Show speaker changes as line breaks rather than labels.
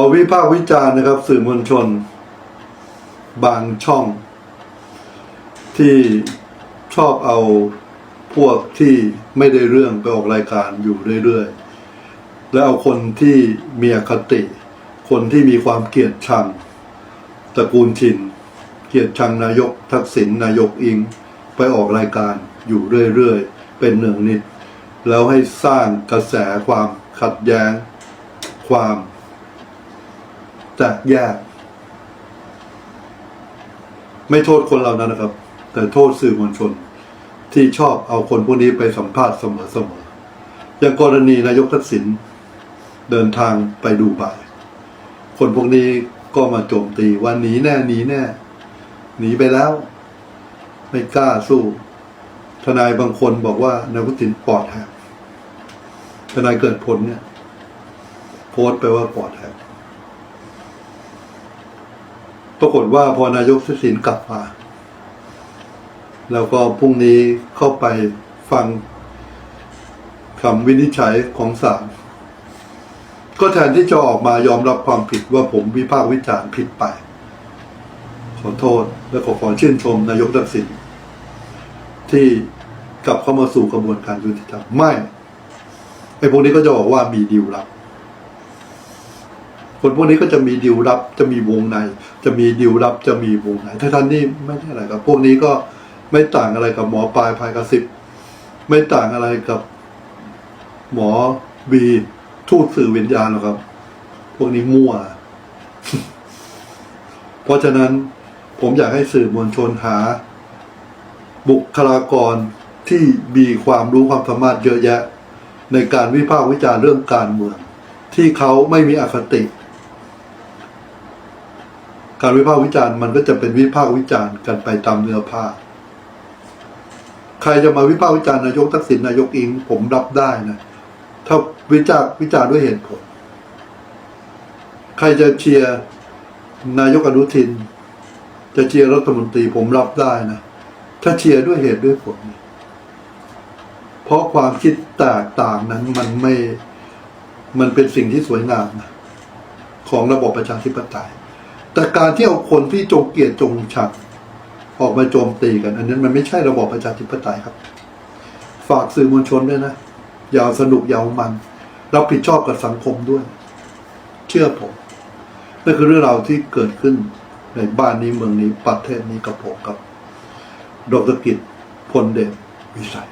อวิพากษ์วิจารณ์นะครับ สื่อมวลชน บางช่อง ที่ชอบเอาพวกที่ไม่ได้เรื่องไปออกรายการอยู่เรื่อยๆ แล้วเอาคนที่มีอคติ คนที่มีความเกลียดชังตระกูลชิน เกลียดชังนายกทักษิณนายกอิง ไปออกรายการอยู่เรื่อยๆ เป็นหนึ่งนิด แล้วให้สร้างกระแสความขัดแย้งความ แตกแยกไม่โทษคนเหล่านั้นนะครับ แต่โทษสื่อมวลชน ที่ชอบเอาคนพวกนี้ไปสัมภาษณ์เสมอๆอย่างกรณีนายกทักษิณเดินทางไปดูไบคนพวกนี้ก็มาโจมตีว่าหนีแน่หนีแน่หนีไปแล้ว ไม่กล้าสู้ ทนายบางคนบอกว่านายกทักษิณปอดแหกทนายเกิดผลเนี่ย โพสต์ไปว่าปอดแหกป รากฏว่าพอนายกทักษิณกลับมาแล้วก็พรุ่งนี้เข้าไปฟังคำวินิจฉัยของศาลก็แทนที่จะออกมายอมรับความผิดว่าผมวิพากษ์วิจารณ์ผิดไป ขอโทษและขอขอชื่นชมนายกทักษิณที่กลับเข้ามาสู่กระบวนการยุติธรรมไม่ไอ้พวกนี้ก็จะบอกว่ามีดีลลับ คนพวกนี้ก็จะมีดีลลับจะมีวงใน จะมีดีลลับจะมีวงในถ้าท่านนี่ไม่ได้อะไรกับ พวกนี้ก็ไม่ต่างอะไรกับหมอปลายภายกระสิบไม่ต่างอะไรกับ หมอบีทูตสื่อวิญญาณหรอกครับ พวกนี้มั่ว เพราะฉะนั้นผมอยากให้สื่อมวลชนหา บุคลากรที่มีความรู้ความสามารถเยอะแยะ ในการวิพากษ์วิจารณ์เรื่องการเมือง ที่เขาไม่มีอคติ การวิพากษ์วิจารณ์มันก็จะเป็นวิพากษ์วิจารณ์กันไปตามเนื้อผ้า ใครจะมาวิพากษ์วิจารณ์นายกทักษิณนายกอิง ผมรับได้นะ ถ้าวิจารณ์วิจารณ์ด้วยเหตุผล ใครจะเชียร์นายกอนุทิน จะเชียร์รัฐมนตรีผมรับได้นะ ถ้าเชียร์ด้วยเหตุด้วยผล เพราะความคิดแตกต่างนั้นมันไม่ มันเป็นสิ่งที่สวยงามนะของระบบประชาธิปไตย แต่การที่เอาคนที่จงเกลียดจงชังออกมาโจมตีกัน อันนั้นมันไม่ใช่ระบอบประชาธิปไตยครับ ฝากสื่อมวลชนด้วยนะ อย่าสนุกอย่าเอามันรับผิดชอบกับสังคมด้วย เชื่อผมนั่นคือเรื่องราวที่เกิดขึ้นในบ้านนี้เมืองนี้ประเทศนี้กับผมกับ ดรกิจพลเดชวิสัย